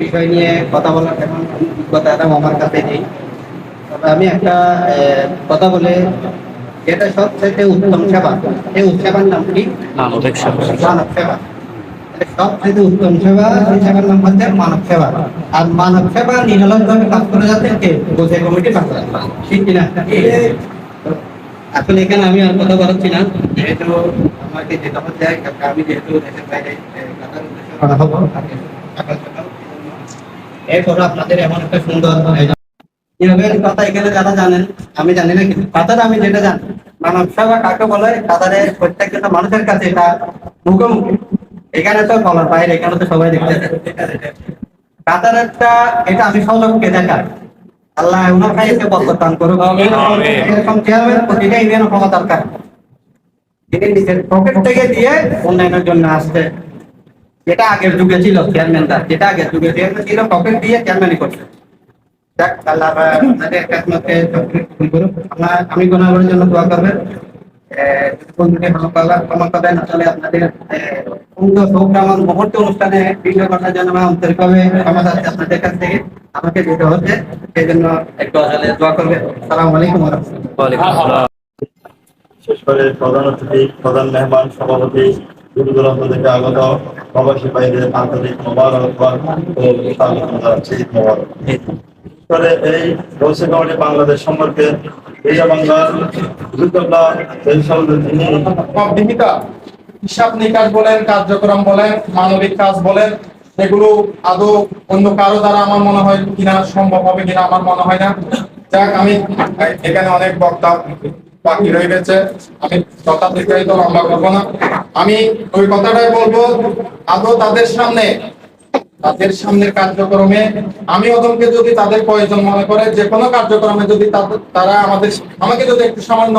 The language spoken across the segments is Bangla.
বিষয় নিয়ে কথা বলার তেমন অভিজ্ঞতা আমার কাছে নেই। তবে আমি একটা কথা বলে যেটা সবচেয়ে উত্তম সেবা এই সেবার নাম কি? মানব সেবা। সবচেয়ে উত্তম সেবা সেই সেবার নাম হচ্ছে মানব সেবা। আর মানব সেবা নিরলসভাবে কাজ করে যাচ্ছে কে? কমিটি ঠিক কিনা? আসলে এখানে আমি আর কথা বলাচ্ছি না। যেহেতু আমাকে যেতে হচ্ছে আমি যেহেতু দেশের বাইরে হব এরপর আপনাদের এমন একটা সুন্দর ইউরোপের কথা এখানে যারা জানেন আমি জানি না কিন্তু কাতার আমি যেটা জানি মানব সেবা কাকে বলে? কাতারে প্রত্যেকটা মানুষের কাছে এটা মুখোমুখি। এখানে তো বলার বাইরে এখানে তো সবাই দেখতে কাতার একটা এটা আমি সৌরভকে দেখার আল্লাহ ভাই এসে বরকতান করুক। এরকম চেয়ারম্যান প্রতিটা ইউনিয়ন হওয়া দরকার। তিনি নিজের পকেট থেকে দিয়ে উন্নয়নের জন্য আসছে। যেটা আগের যুগে ছিল চেয়ারম্যানটা যেটা আগের যুগে চেয়ারম্যান ছিল পকেট দিয়ে চেয়ারম্যানই করছে। আমি গোনাগুলোর জন্য দোয়া করবেন। অনুষ্ঠানে আপনাদের কাছ থেকে। আমাকে হচ্ছে, সেই জন্য একটু বিশেষ করে প্রধান অতিথি, প্রধান মেহমান, সভাপতি দূর দূরান্ত থেকে আগত প্রবাসী বাইরে ও স্বাগত জানাচ্ছি এই বাংলাদেশ সম্পর্কে বাংলার এই তিনি বিহিতা হিসাব নিকাশ বলেন, কার্যক্রম বলেন, মানবিক কাজ বলেন, এগুলো আদৌ অন্য কারও দ্বারা আমার মনে হয় কিনা, সম্ভব হবে কিনা আমার মনে হয় না। যাক, আমি এখানে অনেক বক্তা বাকি রয়ে গেছে আমি কথা দীর্ঘায়িত লম্বা করব না। আমি ওই কথাটাই বলব, আদৌ তাদের সামনে, তাদের সামনের কার্যক্রমে, আমি ওদেরকে যদি তাদের প্রয়োজন মনে করে, যে কোনো কার্যক্রমে যদি তারা আমাদের, আমাকে যদি একটু সামান্য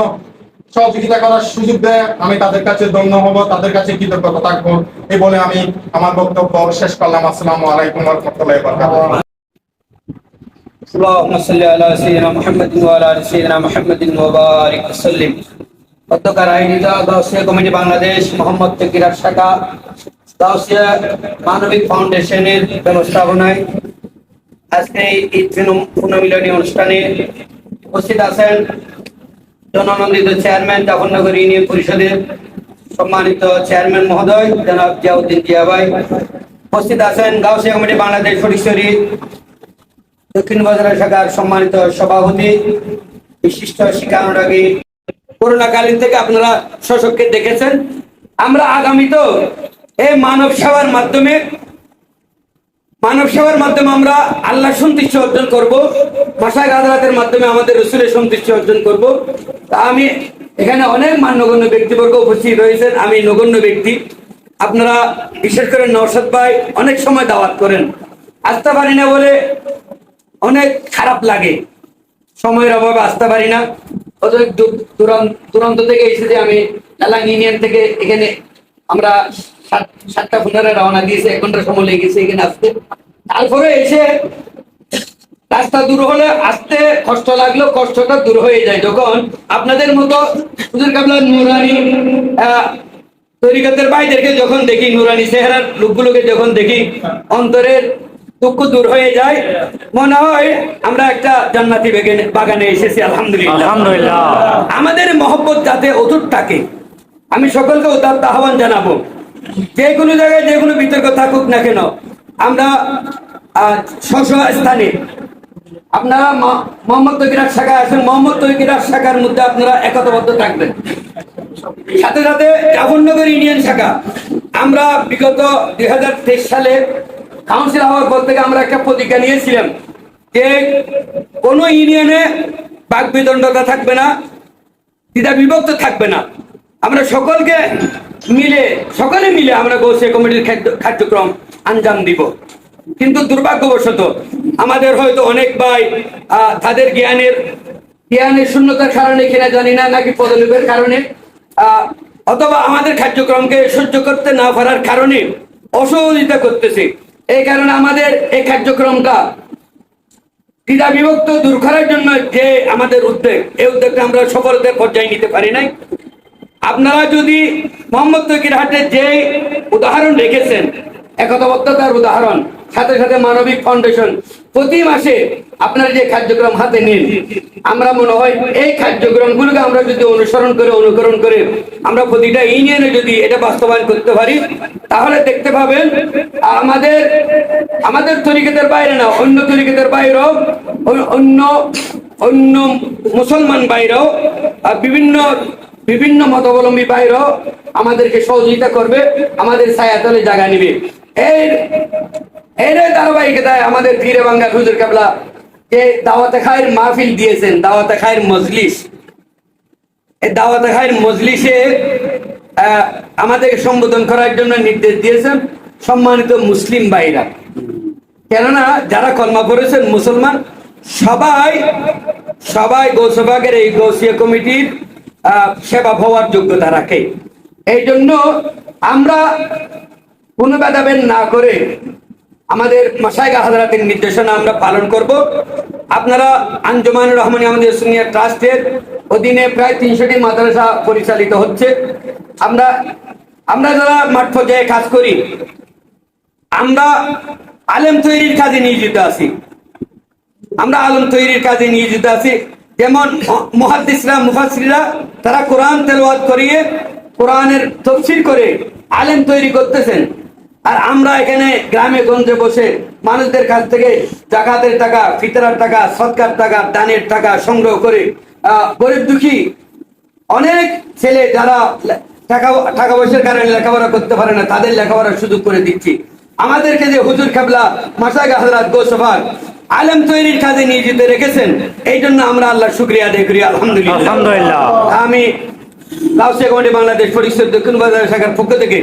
সহযোগিতা করার সুযোগ দেয়, আমি তাদের কাছে ধন্য হব, তাদের কাছে কৃতজ্ঞতা থাকব। এই বলে আমি আমার বক্তব্য শেষ করলাম। আসসালামু আলাইকুম রহমতুল্লাহ বরকাতুহ। اللهم صل على سيدنا محمد وعلى ال سيدنا محمد وبارك وسلم গতকাল আয়োজিত গাউসিয়া কমিটি বাংলাদেশ মোহাম্মদ তকিরার শাখা গাউসিয়া মানবিক ফাউন্ডেশনের ব্যবস্থাপনায় আজকে এই ঈদ পুনর্মিলনী অনুষ্ঠানে উপস্থিত আছেন জননন্দিত চেয়ারম্যান জাফরনগর ইউনিয়ন পরিষদের সম্মানিত চেয়ারম্যান মহোদয় জনাব জিয়াউদ্দিন জিয়া ভাই উপস্থিত আছেন গাউসিয়া কমিটি বাংলাদেশ ফটিকছড়ি দক্ষিণ বাজার শাখার সম্মানিত সভাপতি, বিশিষ্ট শিক্ষানুরাগী। করোনাকালীন থেকে আপনারা শোষককে দেখেছেন। আমরা আগামী তো এই মানব সেবার মাধ্যমে, মানব সেবার মাধ্যমে আমরা আল্লাহ সন্তুষ্টি অর্জন করব। ভাষায় আদালতের মাধ্যমে আমাদের রসুলের সন্তুষ্টি অর্জন করব। তা আমি এখানে অনেক মান্যগণ্য ব্যক্তিবর্গ উপস্থিত রয়েছেন। আমি নগণ্য ব্যক্তি। আপনারা বিশেষ করে নওশাদ ভাই অনেক সময় দাওয়াত করেন। আসতে পারি না বলে অনেক খারাপ লাগে। সময়ের অভাবে আসতে পারি না। দুরন্ত দুরন্ত থেকে এসেছি আমি লালাং ইউনিয়ন থেকে এখানে আমরা সাত- সাতটা ফুটারে রওনা দিয়েছি, এক ঘণ্টার সময় লেগেছে এখানে আসতে। তারপরে এসে রাস্তা দূর হলে আসতে কষ্ট লাগল, কষ্টটা দূর হয়ে যায় যখন আপনাদের মতো নুরানি ভাইদেরকে যখন দেখি, নুরানি চেহারার লোকগুলোকে যখন দেখি, অন্তরের দুঃখ দূর হয়ে যায়। মনে হয় আমরা একটা জান্নাতি বাগানে এসেছি আলহামদুলিল্লাহ। আলহামদুলিল্লাহ। আমাদের মহব্বত যাতে অটুট থাকে আমি সকলকে উদাত্ত আহ্বান জানাব। যে কোনো জায়গায় যে কোনো বিতর্ক থাকুক না কেন আমরা স্থানে আপনারা মোহাম্মদ তৈকিরার শাখা আছেন মোহাম্মদ তৈকিরার শাখার মধ্যে আপনারা একতাবদ্ধ থাকবেন। সাথে সাথে জাফরনগর ইউনিয়ন শাখা। আমরা বিগত দুই হাজার তেইশ সালে কাউন্সিল হওয়ার পর থেকে আমরা একটা প্রতিজ্ঞা নিয়েছিলাম যে কোনো ইউনিয়নে বাক বিদণ্ডতা থাকবে না, দ্বিধা বিভক্ত থাকবে না। আমরা সকলকে মিলে, সকলে মিলে আমরা গৌসে কমিটির কার্যক্রম আঞ্জাম দিব। কিন্তু দুর্ভাগ্যবশত আমাদের হয়তো অনেক ভাই তাদের জ্ঞানের জ্ঞানের শূন্যতার কারণে কিনা জানি না, নাকি পদলোপের কারণে অথবা আমাদের কার্যক্রমকে সহ্য করতে না পারার কারণে অসহযোগিতা করতেছে। এই কারণে আমাদের এই কার্যক্রমটা ক্রীড়া বিভক্ত দূর করার জন্য যে আমাদের উদ্যোগ, এই উদ্যোগটা আমরা সফলতার পর্যায়ে নিতে পারি নাই। আপনারা যদি মোহাম্মদ তকির হাটে যে উদাহরণ রেখেছেন একতাবদ্ধতার উদাহরণ, সাথে সাথে মানবিক ফাউন্ডেশন প্রতি মাসে আপনার যে কার্যক্রম হাতে নিন। আমরা মনে হয় এই কার্যক্রমগুলোকে আমরা যদি অনুসরণ করে, অনুকরণ করে আমরা প্রতিটা ইউনিয়নে যদি এটা বাস্তবায়ন করতে পারি, তাহলে দেখতে পাবেন, আমাদের আমাদের তরিকেদের বাইরে না, অন্য তরিকেদের বাইরেও, অন্য অন্য মুসলমান বাইরেও বিভিন্ন বিভিন্ন মতাবলম্বী বাইরেও আমাদেরকে সহযোগিতা করবে, আমাদের ছায়াতলে জায়গা নিবে। এর এর ধারাবাহিকতায় আমাদের ফিরে বাঙ্গা হুজুর কাবলা যে দাওয়াতে খায়ের মাহফিল দিয়েছেন দাওয়াতে খায়ের মজলিস। এই দাওয়াতে খায়ের মজলিসে আহ, আমাদেরকে সম্বোধন করার জন্য নির্দেশ দিয়েছেন সম্মানিত মুসলিম ভাইরা। কেননা যারা কলমা পড়েছেন মুসলমান সবাই সবাই গৌসভাগের এই গৌসিয়া কমিটির সেবা হওয়ার যোগ্যতা রাখে। এই জন্য আমরা কোনো ভেদাভেদ না করে আমাদের মাসাইগা হাজারাতের নির্দেশনা আমরা পালন করব। আপনারা আঞ্জমানুর রহমানী আমাদের সিনিয়র ট্রাস্টের অধীনে প্রায় তিনশোটি মাদ্রাসা পরিচালিত হচ্ছে। আমরা আমরা যারা মাঠ পর্যায়ে কাজ করি, আমরা আলেম তৈরির কাজে নিয়োজিত আছি। আমরা আলম তৈরির কাজে নিয়োজিত আছি। যেমন মহাদিসরা মুফাসিরা তারা কোরআন তেলওয়াত করিয়ে কোরআনের তফসির করে আলেম তৈরি করতেছেন। আর আমরা এখানে গ্রামে গঞ্জে বসে মানুষদের কাছ থেকে জাকাতের টাকা ফিতরার টাকা সৎকার টাকা দানের টাকা সংগ্রহ করে গরিব দুঃখী অনেক ছেলে যারা টাকা টাকা পয়সার কারণে লেখাপড়া করতে পারে না তাদের লেখাপড়ার সুযোগ করে দিচ্ছি আমাদেরকে যে হুজুর খাবলা মাসাগা হজরত গোসফার আলেম তৈরির কাজে নিয়োজিত রেখেছেন এই জন্য আমরা আল্লাহ শুক্রিয়া আদায় করি আলহামদুলিল্লাহ আলহামদুলিল্লাহ। আমি লাউসিয়া কমিটি বাংলাদেশ পরিষদ দক্ষিণ বাজার শাখার পক্ষ থেকে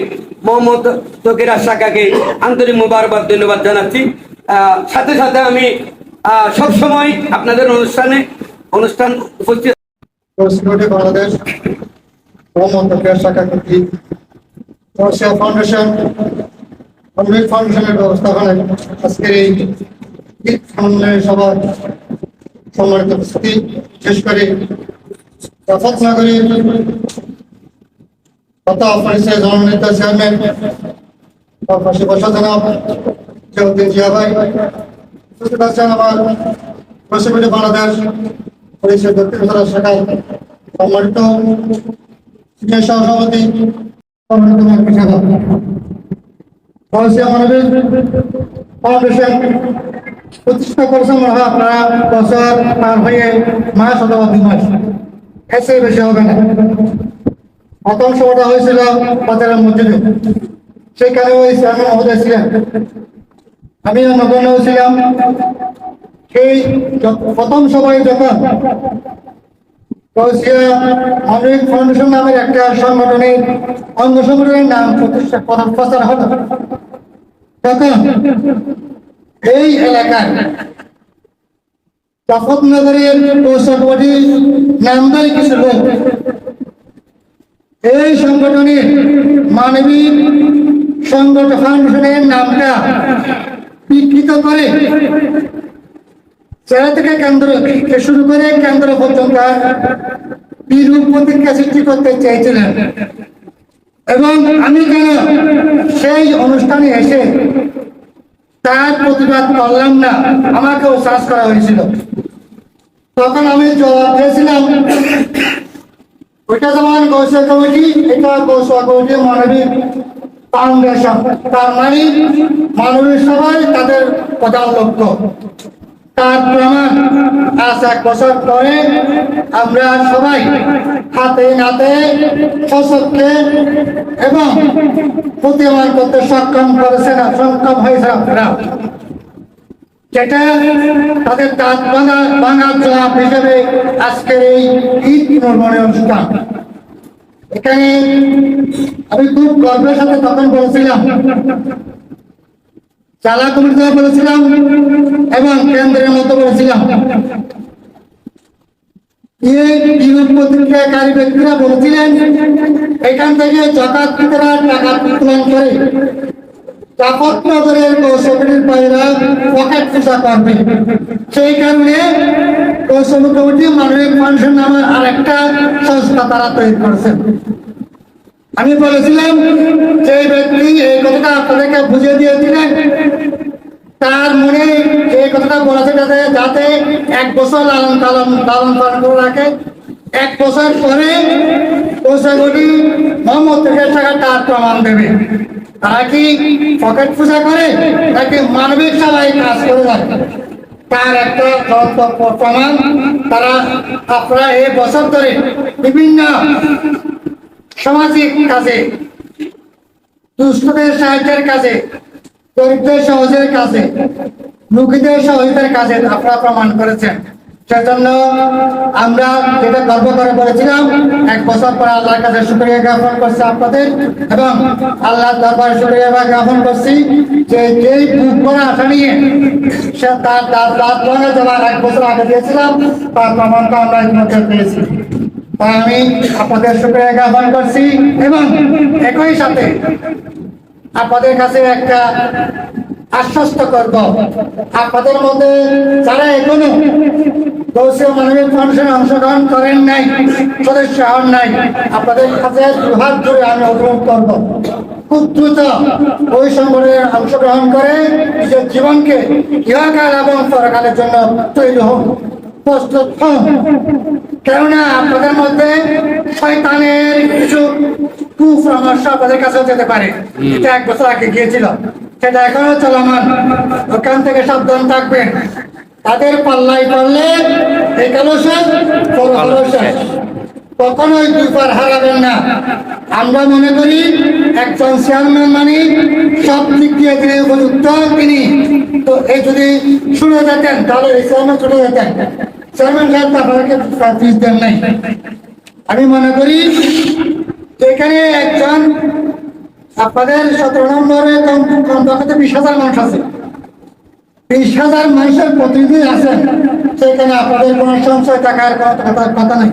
মোহাম্মদ তকিরা শাখাকে আন্তরিক মুবারকবাদ, ধন্যবাদ জানাচ্ছি। সাথে সাথে আমি সব সময় আপনাদের অনুষ্ঠানে, অনুষ্ঠান উপস্থিত বাংলাদেশ মোহাম্মদ তকিয়ার শাখা কর্তৃক ফাউন্ডেশন অনবিক ফাউন্ডেশনের ব্যবস্থাপনায় আজকের এই ঈদ সম্মেলনের সভা সম্মানিত উপস্থিতি। বিশেষ করে রাফাত নগরীর কথা পরিচয় জননেতা চেয়ারম্যান পাশে বসা জনাব জিয়াউদ্দিন জিয়া ভাই, উপস্থিত আছেন আমার প্রসিকিউটিভ বাংলাদেশ পরিচয় দক্ষিণ শাখার সম্মানিত সিনিয়র সভাপতি ফাউন্ডেশন প্রতিষ্ঠা করেছেন আপনারা বছর পার হয়ে মাস অথবা মাস। এসে বেশি হবে না প্রথম সভাটা হয়েছিল বাজারের মসজিদে সেখানে ওই চেয়ারম্যান মহোদয় ছিলেন আমি নগণ্য ছিলাম সেই প্রথম সভায় যখন মানবিক ফাউন্ডেশন নামের একটা সংগঠনের অঙ্গ সংগঠনের নাম প্রতিষ্ঠা প্রচার হলো তখন এই এলাকায় জাফরনগরের পৌরসভাটি নামদারি কিছু লোক এই সংগঠনের মানবিক সংগঠন ফাউন্ডেশনের নামটা বিকৃত করে জেলা থেকে কেন্দ্র শুরু করে কেন্দ্র পর্যন্ত বিরূপ প্রতিক্রিয়া সৃষ্টি করতে চেয়েছিলেন। এবং আমি কেন সেই অনুষ্ঠানে এসে তার প্রতিবাদ করলাম না। আমাকেও শ্বাস করা হয়েছিল। তখন আমি জবাব দিয়েছিলাম, ওইটা তোমার গৌসা কমিটি, এটা গৌসা কমিটি মানবিক ফাউন্ডেশন তার মানে মানবিক সবাই তাদের প্রধান লক্ষ্য। তার প্রমাণ আজ এক বছর পরে আমরা সবাই হাতে নাতে ফসলকে এবং প্রতিমান করতে সক্ষম করেছে না, সক্ষম হয়েছে আপনারা যেটা তাদের দাঁত ভাঙা ভাঙার জবাব হিসেবে আজকের এই ঈদ পুনর্মনের অনুষ্ঠান। এখানে আমি খুব গর্বের সাথে তখন বলেছিলাম চালা কমিটিতে বলেছিলাম এবং কেন্দ্রের মতো বলেছিলাম। বলেছিলেন, এখান থেকে পকেট সেই কারণে কৌশল মানবিক ফাউন্ডেশন নামে আরেকটা সংস্থা তারা তৈরি করেছেন আমি বলেছিলাম যে ব্যক্তি এই কথাটা আপনাদেরকে বুঝিয়ে দিয়েছিলেন। তার মনে এই কথাটা বলেছে যাতে যাতে এক বছর লালন পালন লালন পালন করে রাখে। এক বছর পরে পয়সাগুলি মোহাম্মদ থেকে টাকা তার প্রমাণ দেবে। তারা কি পকেট পূজা করে, নাকি মানবিক সবাই কাজ করে রাখে তার একটা প্রমাণ, তারা আপনারা এই বছর ধরে বিভিন্ন সামাজিক কাজে দুস্থদের সাহায্যের কাজে গরিবদের সহজের কাজে রুগীদের সহযোগিতার কাজে আপনারা প্রমাণ করেছেন। সেজন্য আমরা যেটা গর্ব করে বলেছিলাম, এক বছর পর আল্লাহর কাছে শুক্রিয়া জ্ঞাপন করছি আপনাদের এবং আল্লাহর দরবারে শুক্রিয়া জ্ঞাপন করছি যে যেই বুক করা আশা নিয়ে সে তার তার দাঁত ভাঙা যাওয়ার এক বছর আগে দিয়েছিলাম, তার প্রমাণটা আমরা ইতিমধ্যে পেয়েছি। তাই আমি আপনাদের শুক্রিয়া জ্ঞাপন করছি এবং একই সাথে আপনাদের কাছে একটা আশ্বস্ত করব। আপনাদের মধ্যে যারা এখনও অংশগ্রহণ করেন নাই নাই কাছে আমি অংশগ্রহণ করে নিজের জীবনকে ইহকাল এবং পরকালের জন্য তৈরি হোক। প্রস্তুত হন। কেননা আপনাদের মধ্যে শয়তানের কিছু কুপরামর্শ আপনাদের কাছেও যেতে পারে। এটা এক বছর আগে গিয়েছিল। সেটা এখনও চলমান। ওখান থেকে সাবধান থাকবেন। তাদের পাল্লাই পড়লে এখানেও শেষ পরকালও শেষ কখনোই দুই পার হারাবেন না। আমরা মনে করি একজন চেয়ারম্যান মানে সব দিক দিয়ে তিনি উপযুক্ত তিনি। তো এই যদি শুনে যেতেন তাহলে এই চেয়ারম্যান শুনে যেতেন। চেয়ারম্যান সাহেব তো আপনাদেরকে ফিস দেন নাই। আমি মনে করি এখানে একজন আপনাদের সতেরো নম্বরে কম কম বিশ হাজার মানুষ আছে। বিশ হাজার মানুষের প্রতিনিধি আছেন, সেখানে আপনাদের কোনো সংশয় টাকার কথা- কথা নেই।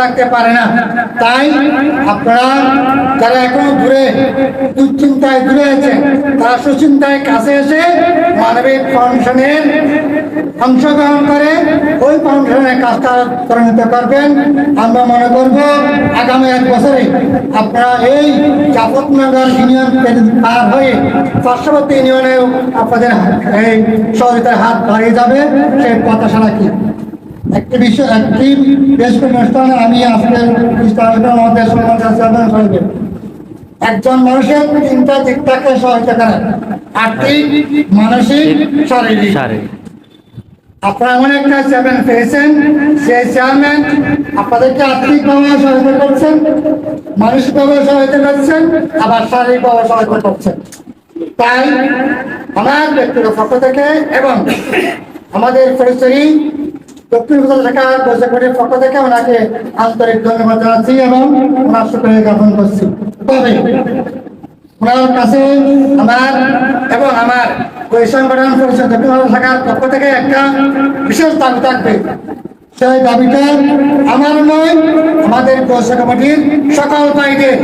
থাকতে পারে না। তাই আপনারা যারা এখনও দূরে, দুশ্চিন্তায় দূরে আছেন, তারা সুচিন্তায় কাছে এসে মানবিক ফাউন্ডেশনের অংশগ্রহণ করে ওই ফাউন্ডেশনের কাজটা পরিণত করবেন আমরা মনে করব আগামী এক বছরে আপনারা এই জাফতনগর ইউনিয়ন পার হয়ে পার্শ্ববর্তী ইউনিয়নেও আপনাদের এই সহযোগিতার হাত বাড়িয়ে যাবে। সেই প্রত্যাশা রাখি একটি বিষয় একটি বেশ অনুষ্ঠানে আমি অনুষ্ঠানের মধ্যে সম্মান চেয়ারম্যান একজন মানুষের তিনটা দিক সহায়তা করে আর্থিক মানসিক শারীরিক। আপনারা এমন একটা চেয়ারম্যান পেয়েছেন সেই চেয়ারম্যান আপনাদেরকে আর্থিকভাবে সহায়তা করছেন মানসিকভাবে সহায়তা করছেন আবার শারীরিকভাবে সহায়তা করছেন। তাই আমার ব্যক্তিগত পক্ষ থেকে এবং আমাদের পরিচয়ী দক্ষিণ পক্ষ থেকে ওনাকে আন্তরিক এবং ওনার করছি। ওনার কাছে আমার এবং আমার দক্ষিণ পক্ষ থেকে একটা বিশেষ দাবি থাকবে। সেই দাবিটা আমার নয়, আমাদের পৌষ কমিটির সকল ভাইদের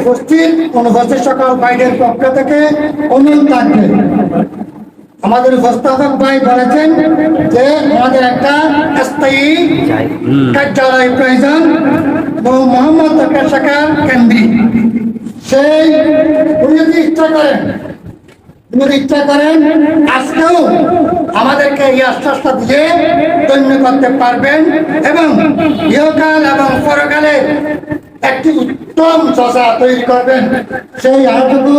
উপস্থিত, অনুপস্থিত সকল ভাইদের পক্ষ থেকে অনুরোধ থাকবে। আমাদের উপস্থাপক ভাই বলেছেন যে আমাদের একটা স্থায়ী কার্যালয় প্রয়োজন মোহাম্মদ শাখার কেন্দ্রিক সেই উনি যদি ইচ্ছা করেন যদি ইচ্ছা করেন আজকেও আমাদেরকে এই আশ্বাসটা দিয়ে ধন্য করতে পারবেন এবং ইহকাল এবং পরকালে একটি উত্তম চর্চা তৈরি করবেন। সেই আলোটুকু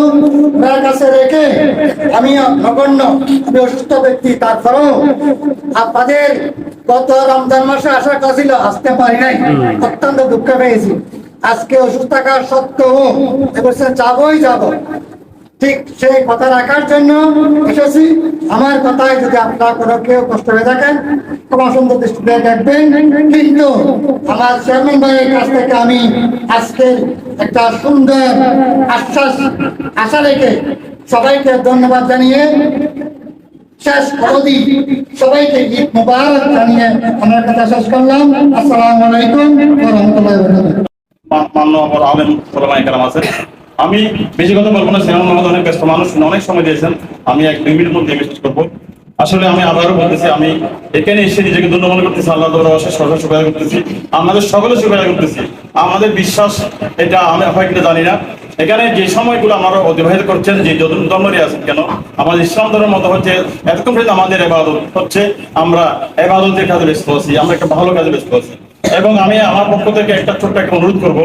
তার কাছে রেখে আমি নগণ্য আমি অসুস্থ ব্যক্তি তারপরেও আপনাদের গত রমজান মাসে আসার কথা ছিল আসতে পারি নাই। অত্যন্ত দুঃখ পেয়েছি। আজকে অসুস্থ থাকা সত্ত্বেও এবছর যাবই যাব। ঠিক সেই কথা রাখার জন্য এসেছি। আমার কথায় যদি আপনারা কোনো কেউ কষ্ট হয়ে থাকেন, ক্ষমা সুন্দর দৃষ্টিতে দেখবেন। কিন্তু আমার চেয়ারম্যান ভাইয়ের কাছ থেকে আমি আজকে একটা সুন্দর আশ্বাস, আশা রেখে সবাইকে ধন্যবাদ জানিয়ে শেষ অবধি সবাইকে ঈদ মুবারক জানিয়ে আমার কথা শেষ করলাম। আসসালামু আলাইকুম ওয়া রাহমাতুল্লাহি ওয়া বারাকাতুহু। আলেম ওলামায়ে কেরাম আছেন। আমি বেশি কথা বলব না সিনেমা মোহাম্মদ অনেক ব্যস্ত মানুষ অনেক সময় দিয়েছেন, আমি এক দুই মিনিট মধ্যে মেসেজ করব। আসলে আমি আবারও বলতেছি, আমি এখানে এসে নিজেকে ধন্য মনে করতেছি আল্লাহ অশেষ সরকার শুক্রিয়া করতেছি। আমাদের সকলে শুক্রিয়া করতেছি। আমাদের বিশ্বাস, এটা আমি হয় কিনা জানি না। এখানে যে সময়গুলো আমরা অতিবাহিত করছেন, যে যত ধর্মেরই আছেন কেন, আমাদের ইসলাম ধর্মের মতো হচ্ছে, এতক্ষণ আমাদের এবাদত হচ্ছে, আমরা এবাদতের কাজে ব্যস্ত আছি, আমরা একটা ভালো কাজে ব্যস্ত আছি। এবং আমি আমার পক্ষ থেকে একটা ছোট্ট একটা অনুরোধ করব।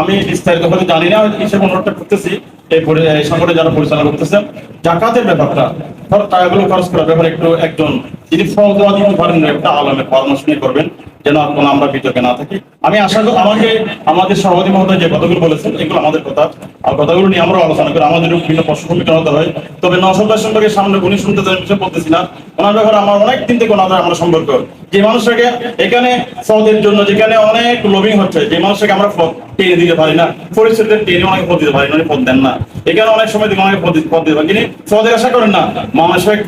আমি বিস্তারিত হয়তো জানি না কিসের অনুরোধটা করতেছি, এই সংগঠনে যারা পরিচালনা করতেছেন জাকাতের ব্যাপারটা, ধর টাকাগুলো খরচ করার ব্যাপারে একটু একজন যিনি ফলদোয়া দিতে পারেন, একটা আলমের পরামর্শ নিয়ে করবেন। যেন আর কোনো আমরা বিতর্কে না থাকি। আমি আশা করি আমাকে, আমাদের সভাপতি মহোদয় যে কথাগুলো বলেছেন, এগুলো আমাদের কথা। আর কথাগুলো নিয়ে আমরাও আলোচনা করি। আমাদের বিভিন্ন প্রশ্ন ভূমিকা হয়। তবে নসবাই সম্পর্কে সামনে উনি শুনতে চান কিছু বলতেছি না। ওনার ব্যাপারে আমার অনেক দিন থেকে ওনাদের আমরা সম্পর্ক। যে মানুষটাকে এখানে ফদের জন্য, যেখানে অনেক লোভিং হচ্ছে, যে মানুষটাকে আমরা টেনে দিতে পারি না, পরিস্থিতিতে টেনে অনেক পদ দিতে পারি না পদ দেন না। এখানে অনেক সময় দিকে অনেক পদ দিতে- পারি তিনি ফদের আশা করেন না, মানুষের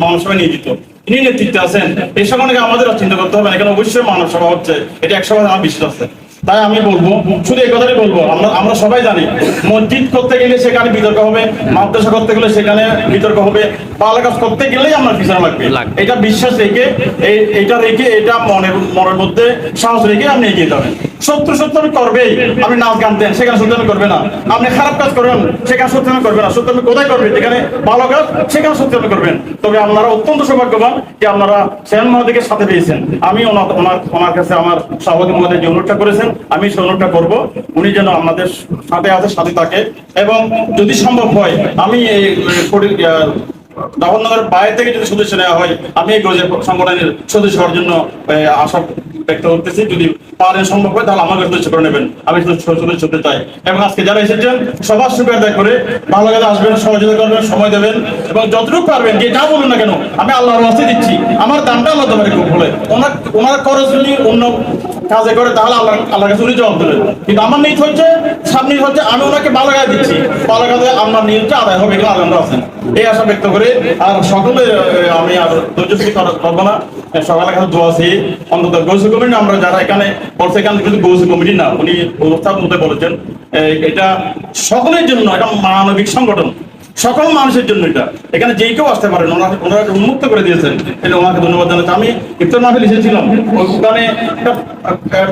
মানুষের নিয়োজিত। তিনি নেতৃত্বে আছেন এই সকলকে আমাদের চিন্তা করতে হবে না এখানে অবশ্যই মানব সভা হচ্ছে এটা একশো বার আমার বিশ্বাস আছে। তাই আমি বলব শুধু এই কথাটাই বলব আমরা আমরা সবাই জানি মসজিদ করতে গেলে সেখানে বিতর্ক হবে মাদ্রাসা করতে গেলে সেখানে বিতর্ক হবে ভালো কাজ করতে গেলেই আমার পিছনে লাগবে। এটা বিশ্বাস রেখে এই এটা রেখে এটা মনের মনের মধ্যে সাহস রেখে আপনি এগিয়ে যাবেন। সত্য সত্য করবেই। আপনি নাচ গান দেন সেখানে সত্য আমি করবে না। আপনি খারাপ কাজ করবেন সেখানে সত্য আমি করবে না। সত্য আমি কোথায় করবেন যেখানে ভালো কাজ সেখানে সত্য আমি করবেন। তবে আপনারা অত্যন্ত সৌভাগ্যবান যে আপনারা সেন মহাদিকে সাথে পেয়েছেন। আমি ওনার ওনার কাছে আমার সভাপতি মহোদয় যে অনুরোধটা করেছেন, আমি সেই অনুরোধটা করব। উনি যেন আমাদের সাথে আছে, সাথে থাকে। এবং যদি সম্ভব হয়, আমি এই আহ, বাইরে থেকে যদি সদস্য নেওয়া হয় আমি এই গজের সংগঠনের সদস্য হওয়ার জন্য আশা ব্যক্ত করতেছি। যদি পারেন সম্ভব হয় তাহলে আমাকে সদস্য করে নেবেন। আমি সদস্য হতে চাই। এবং আজকে যারা এসেছেন সবার সুবিধা করে ভালো কাজে আসবেন সহযোগিতা করবেন সময় দেবেন এবং যতটুকু পারবেন যে যা বলুন না কেন আমি আল্লাহর বাস্তে দিচ্ছি। আমার দামটা আল্লাহ তোমার খুব বলে ওনার ওনার খরচ যদি অন্য কাজে করে তাহলে আল্লাহ আল্লাহ কাছে উনি জবাব দেবেন কিন্তু আমার নিজ হচ্ছে সামনে হচ্ছে, আমি ওনাকে ভালো কাজে দিচ্ছি। ভালো কাজে আমার নিজটা আদায় হবে এগুলো আনন্দ আছেন। এই আশা ব্যক্ত করে আর সকলে আমি আর ধৈর্যশীল করব না। সকালে কাছে দোয়া আছি। অন্তত গৌসু কমিটি আমরা যারা এখানে বলছে, এখানে কিন্তু গৌসু কমিটি না, উনি মধ্যে বলেছেন। এটা সকলের জন্য এটা মানবিক সংগঠন। সকল মানুষের জন্য এটা। এখানে যে কেউ আসতে পারেন ওনারা ওনারা উন্মুক্ত করে দিয়েছেন। এটা ওনাকে ধন্যবাদ জানাচ্ছি। আমি ইফতার মাহফিল এসেছিলাম। ওখানে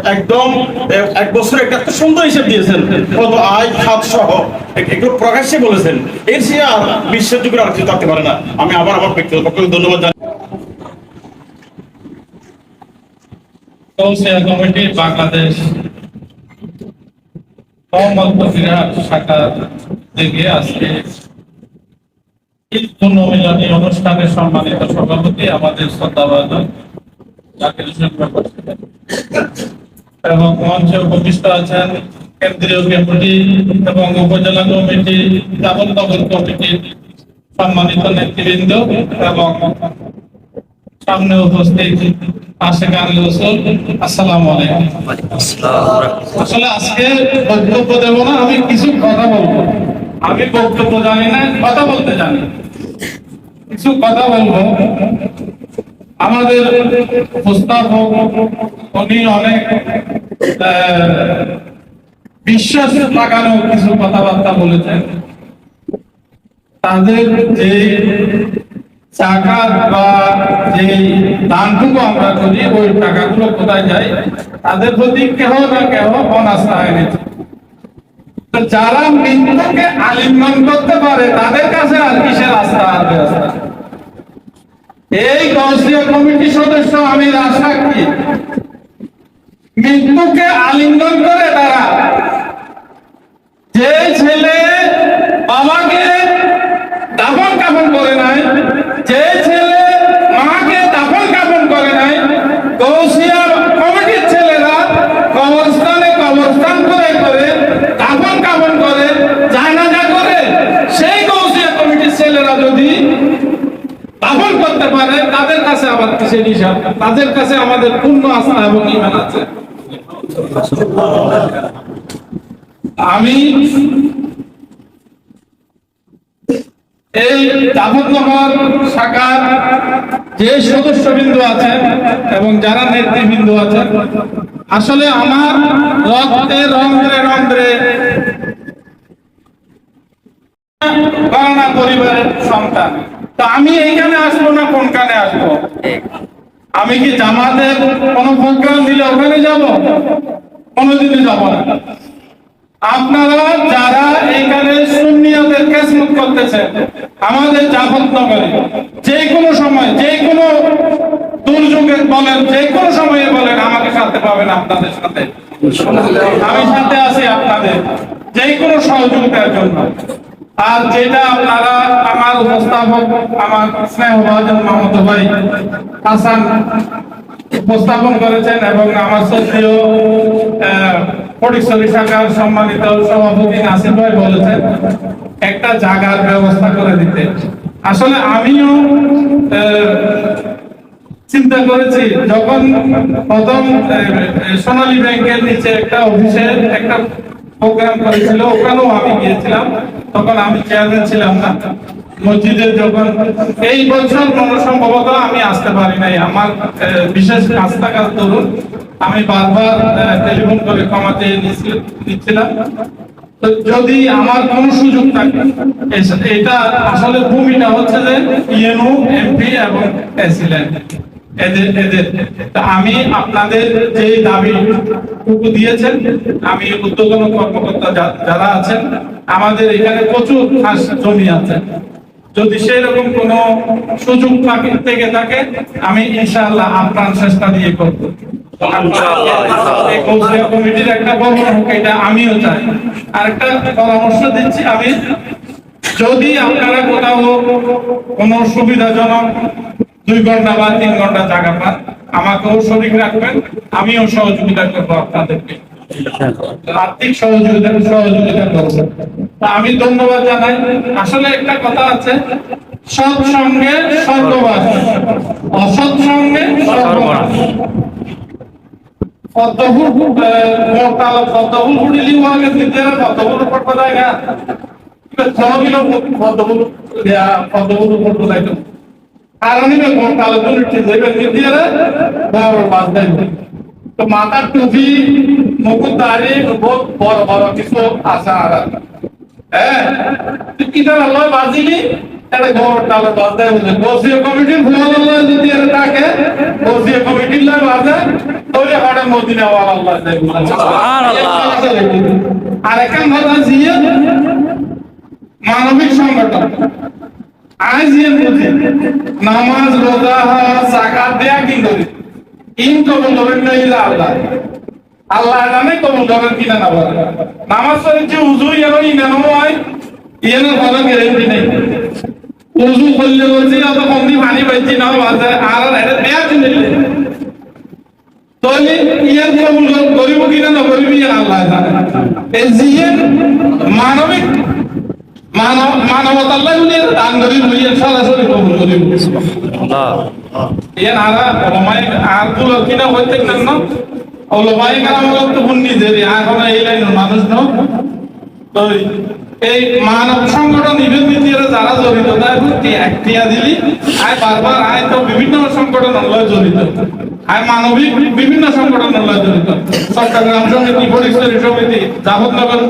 একদম এক বছর একটা সুন্দর হিসেব দিয়েছেন। কত আয়, খাত সহ। এক- একটু প্রকাশ্যে বলেছেন। এর সে আর বিশ্বের যুগের আর কিছু থাকতে পারে না। আমি আবার আমার ব্যক্তিগত পক্ষ ধন্যবাদ জানাই। বাংলাদেশ শাখা থেকে আজকে অনুষ্ঠানে সম্মানিত সভাপতি আমাদের শ্রদ্ধাভাজন জাকির হোসেন এবং মঞ্চে উপবিষ্ট আছেন কেন্দ্রীয় কমিটি এবং উপজেলা কমিটি যাবতনগর কমিটির সম্মানিত নেতৃবৃন্দ এবং সামনে উপস্থিত রসুল। আসসালামু আলাইকুম। আসলে আজকে বক্তব্য দেব না আমি কিছু কথা বলব। আমি বক্তব্য জানি না, কথা বলতে জানি। কিছু কথা বলব। আমাদের উপস্থাপক উনি অনেক বিশ্বাস লাগানো কিছু কথাবার্তা বলেছেন। তাদের যে টাকা বা যে দানটুকু আমরা করি, ওই টাকাগুলো কোথায় যায়? তাদের প্রতি কেহ না কেহ অনাস্থা এনেছে তো যারা মৃত্যুকে আলিঙ্গন করতে পারে, তাদের কাছে আর কিসের আস্থা আর এই গৌসিয়া কমিটি সদস্য আমি রাজসাক্ষী মৃত্যুকে আলিঙ্গন করে তারা। যে ছেলে বাবাকে দাফন কাফন করে নাই যে ছেলে মাকে দাফন কাফন করে নাই কৌশিয়া কমিটির ছেলেরা কবরস্থানে কবরস্থান করে করে দাফন কাফন করে জানাজা করে সেই কৌশিয়া কমিটির ছেলেরা যদি দাফন করতে পারে তাদের কাছে আবার কিসের হিসাব? তাদের কাছে আমাদের পূর্ণ আস্থা এবং ইমান আছে। আমি এই দাফননগর শাখার যে সদস্যবৃন্দ আছেন এবং যারা নেতৃবৃন্দ আছে আসলে আমার রক্তে রন্ধ্রে রন্ধ্রে বাংলা পরিবারের সন্তান। তো আমি এইখানে আসব না কোন কানে আসব? আমি কি জামাতের কোন প্রোগ্রাম দিলে ওখানে যাব? কোনোদিনই যাব না। আপনারা যারা এখানে সুন্নিয়াদের খেসমত করতেছেন আমাদের জাফরনগরে যে কোনো সময় যে কোনো দুর্যোগে বলেন যে কোনো সময়ে বলেন আমাকে সাথে পাবেন আপনাদের সাথে। আমি সাথে আছি আপনাদের যে কোনো সহযোগিতার জন্য। আর যেটা আপনারা, আমার উপস্থাপক, আমার স্নেহভাজন মাহমুদ ভাই হাসান উপস্থাপন করেছেন এবং আমার শ্রদ্ধেয় ফটিকছড়ি শাখার সম্মানিত সভাপতি নাসির ভাই বলেছেন, একটা জায়গার ব্যবস্থা করে দিতে। আসলে আমিও চিন্তা করেছি, যখন প্রথম সোনালী ব্যাংকের নিচে একটা অফিসে একটা প্রোগ্রাম করেছিল, ওখানেও আমি গিয়েছিলাম। তখন আমি চেয়ারম্যান ছিলাম না। মসজিদে যখন এই বছর মনে সম্ভবত আমি আসতে পারি নাই। আমার বিশেষ কাজ থাকার দরুন আমি বারবার টেলিফোন করে ক্ষমা চেয়ে নিচ্ছিলাম। যদি আমার কোন সুযোগ থাকে এটা আসলে ভূমিটা হচ্ছে যে ইএনও এমপি এবং প্রেসিডেন্ট। এদের এদের। আমি আপনাদের যে দাবি টুকু দিয়েছেন আমি উদ্যোগন কর্মকর্তা যারা আছেন আমাদের এখানে প্রচুর খাস জমি আছে। যদি সেরকম কোন সুযোগ থাকে থেকে থাকে আমি ইনশাআল্লাহ আপ্রাণ চেষ্টা দিয়ে করব। কমিটির একটা হোক এটা আমিও চাই। আর একটা পরামর্শ দিচ্ছি আমি। যদি আপনারা কোথাও কোনো সুবিধাজনক দুই ঘণ্টা বা তিন ঘণ্টা জায়গা পান। আমাকেও শরীর রাখবেন, আমিও সহযোগিতা করব আপনাদেরকে। আর্থিক সহযোগিতা সহযোগিতা করব। তা আমি ধন্যবাদ জানাই। আসলে একটা কথা আছে, সৎ স্বর্গবাস, অসৎ সঙ্গে পদ্মফুল মোটাল পদ্মফুল ফুটিলি উপর কোথায় তো? কারণ বড় দেয়। তো মাথার টুপি বহুত বড় বড় কিছু আছে আর হ্যাঁ? আল্লাহ বাজিলি? এটা বাজ দেয় বসিয়ে কমিটির ভুল আল্লাহ যদি বসিয়ে কমিটির লাই বাজে। তাহলে হঠাৎ মদিনা ওয়ালা আল্লাহ দেয় আর একটা জিয়ে মানবিক সংগঠন। ইয়ে বুঝি নামাজ, রোজা জাকাত দেয়া কি করি? ইন কবুল করেন না ইলা আল্লাহ। আল্লাহ জানে কবুল করেন কিনা না বলে নামাজ পড়েছে উজু এর ইনানো হয় ইয়ের কোনো গ্যারেন্টি নেই। উজু করলে বলছি অত কমদি পানি পাইছি না বাজে আর এটা বেয়া কিনে তাহলে ইয়ার কবুল করিব কিনা না করিব আল্লাহ জানে। এই জিয়ের মানবিক মানব মানবতার লাগে দান করি লইয়া সরাসরি কবুল করিব। ইয়ান আরা ওলামাই আরগুলো কিনা হইতে কেন ওলামাই কালাম তো বুন্নি দেরি এখন এই লাইনের মানুষ ন। তো এই মানব সংগঠন নিবেদিত যারা জড়িত তাই বুদ্ধি একটিয়া দিলি। আয় বারবার আয় তো বিভিন্ন সংগঠন লয় জড়িত। আয় মানবিক বিভিন্ন সংগঠন লয় জড়িত। চট্টগ্রাম সমিতি পরিষ্কার সমিতি জাফরনগর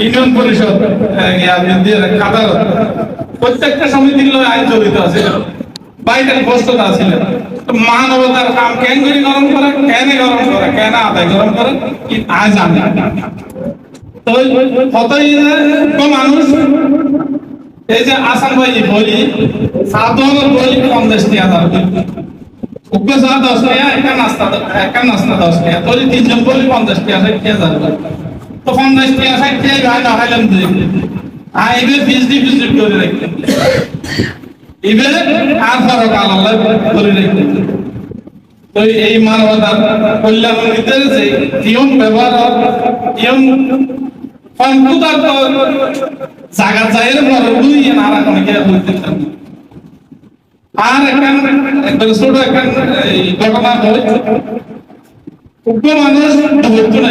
ইউনিয়ন পরিষদ কাদালত প্রত্যেকটা সমিতির লয় আয় জড়িত আছে। বাইরের বস্তুতা ছিলেন মানবতার কাম কেন করে গরম করে, কেন গরম করে, কেন আদায় গরম করে আজ জানে তো তিনজন বলি পঞ্চাশ ষাট হাজার তো পঞ্চাশ টাকা ষাট বিজলি বিজলি করে আল্লাহ করে তো এই কল্যাণ যে নিয়ম ব্যবহার নিয়ম তো জায়গা চাইলে বড় বুঝি না আর কে বলতে আর একবার ছোট একখান ঘটনা হয় উগ্র মানুষ ধরতো না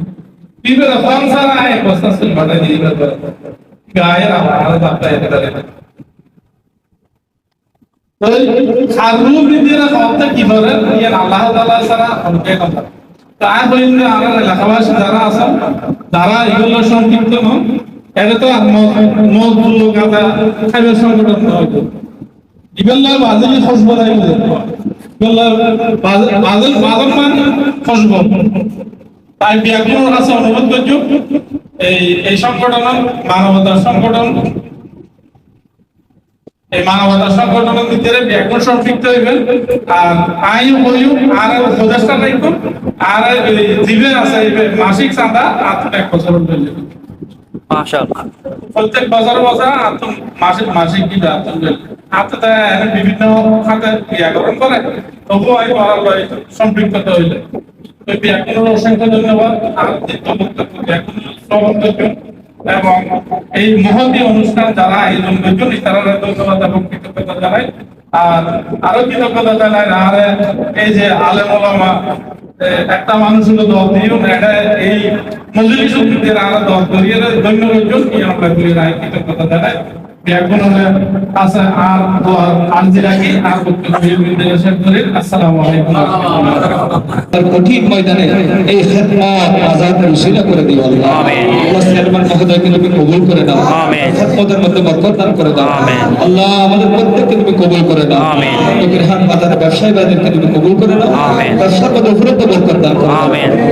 বিবের ফর্ম সারা আয় বস্তা চলে বাটা দিয়ে গায়ের আলাদা আপনার এটা খারগুলো বৃদ্ধিরা সবটা কি করে ইয়ান আল্লাহ তাআলা ছাড়া অনেকে কথা তাই হইল আর এলাকাবাসী যারা আছেন যারা এগুলো সংক্ষিপ্ত নন এটা তো লোক আদা খাইবার সংগঠন নয় ইবেল্লা বাজলি খসব নাই ইবেল্লা বাজল বাজল মান খসব তাই আছে অনুরোধ করছ এই এই সংগঠন মানবতার সংগঠন এই মানবতার সংগঠনের ভিতরে ব্যাকরণ সম্পৃক্ত হইবেন। আর হইও আর উপদেষ্টা রাখব আর জীবের আছে মাসিক চাঁদা আর এক বছর মাশাআল্লাহ। প্রত্যেক বছর বছর আত্ম মাসিক মাসিক কি আত্ম বিভিন্ন খাতে ক্রিয়াকরণ করে। তবুও আমি লয় সম্পৃক্ত হইলে। ব্যাকরণ অসংখ্য ধন্যবাদ এবং এই মহতি অনুষ্ঠান যারা আয়োজন করছেন তারা ধন্যবাদ এবং কৃতজ্ঞতা জানাই আর আরও কৃতজ্ঞতা জানাই আর এই যে আলেম একটা মানুষ হলো দল দিও এটা এই মজুরি শক্তিদের আরও দল করিয়ে ধন্যবাদ কি আমরা কৃতজ্ঞতা জানাই কঠিন ময়দানে এই খেদমত আজাদ রসিলা করে দিও আল্লাহ। আল্লাহ সালমান মহোদয়কে তুমি কবুল করে দাও। খেদমতের মধ্যে বরকত দান করে দাও। আল্লাহ আমাদের প্রত্যেককে তুমি কবুল করে দাও। ফকিরহাট বাজারে ব্যবসায়ী ভাইদেরকে তুমি কবুল করে দাও। ব্যবসার মধ্যে উপরে বরকত দান করে। দাও